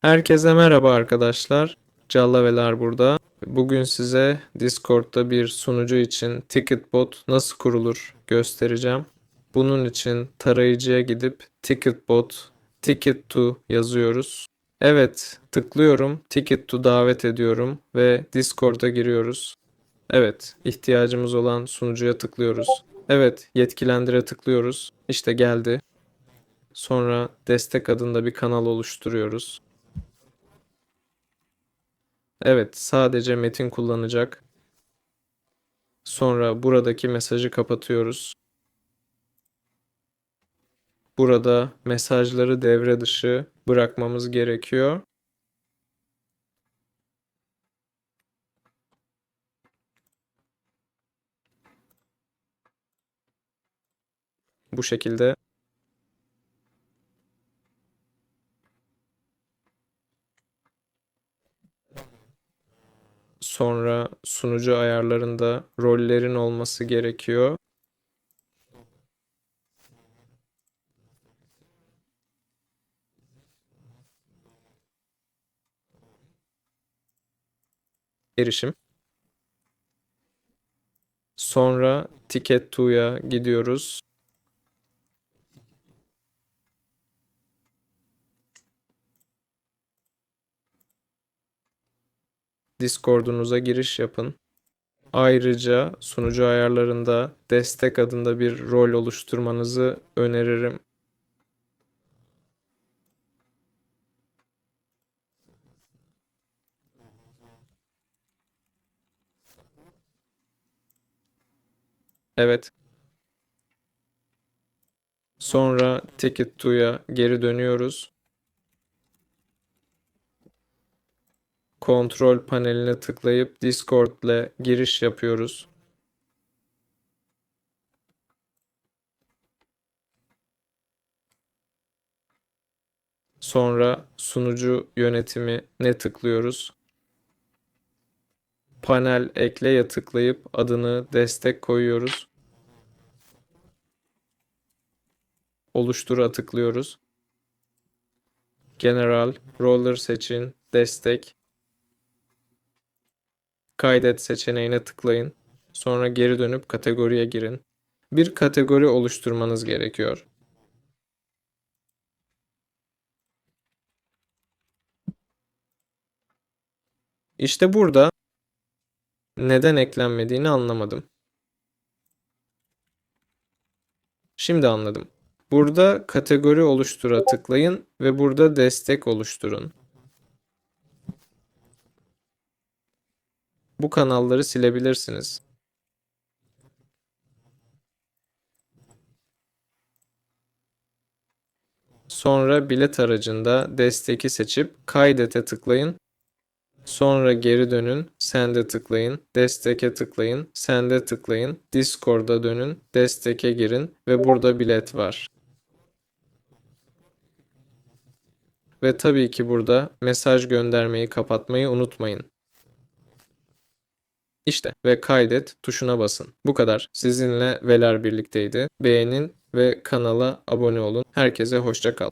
Herkese merhaba arkadaşlar. Callaveler burada. Bugün size Discord'da bir sunucu için Ticketbot nasıl kurulur göstereceğim. Bunun için tarayıcıya gidip Ticketbot Ticket to yazıyoruz. Evet, tıklıyorum. Ticket to davet ediyorum ve Discord'a giriyoruz. Evet, ihtiyacımız olan sunucuya tıklıyoruz. Evet, yetkilendire tıklıyoruz. İşte geldi. Sonra destek adında bir kanal oluşturuyoruz. Evet, sadece metin kullanacak. Sonra buradaki mesajı kapatıyoruz. Burada mesajları devre dışı bırakmamız gerekiyor. Bu şekilde Sonra sunucu ayarlarında rollerin olması gerekiyor. Erişim. Sonra Ticket To'ya gidiyoruz. Discord'unuza giriş yapın. Ayrıca sunucu ayarlarında destek adında bir rol oluşturmanızı öneririm. Evet. Sonra Ticket To'ya geri dönüyoruz. Kontrol paneline tıklayıp Discord ile giriş yapıyoruz. Sonra sunucu yönetimi ne tıklıyoruz. Panel ekleye tıklayıp adını destek koyuyoruz. Oluştura tıklıyoruz. General, Roller seçin, destek, Kaydet seçeneğine tıklayın. Sonra geri dönüp kategoriye girin. Bir kategori oluşturmanız gerekiyor. İşte burada neden eklenmediğini anlamadım. Şimdi anladım. Burada kategori oluştura tıklayın ve burada destek oluşturun. Bu kanalları silebilirsiniz. Sonra bilet aracında desteki seçip kaydete tıklayın. Sonra geri dönün, sende tıklayın, desteke tıklayın, sende tıklayın, Discord'a dönün, desteke girin ve burada bilet var. Ve tabii ki burada mesaj göndermeyi kapatmayı unutmayın. İşte ve kaydet tuşuna basın. Bu kadar. Sizinle Veler birlikteydi. Beğenin ve kanala abone olun. Herkese hoşça kal.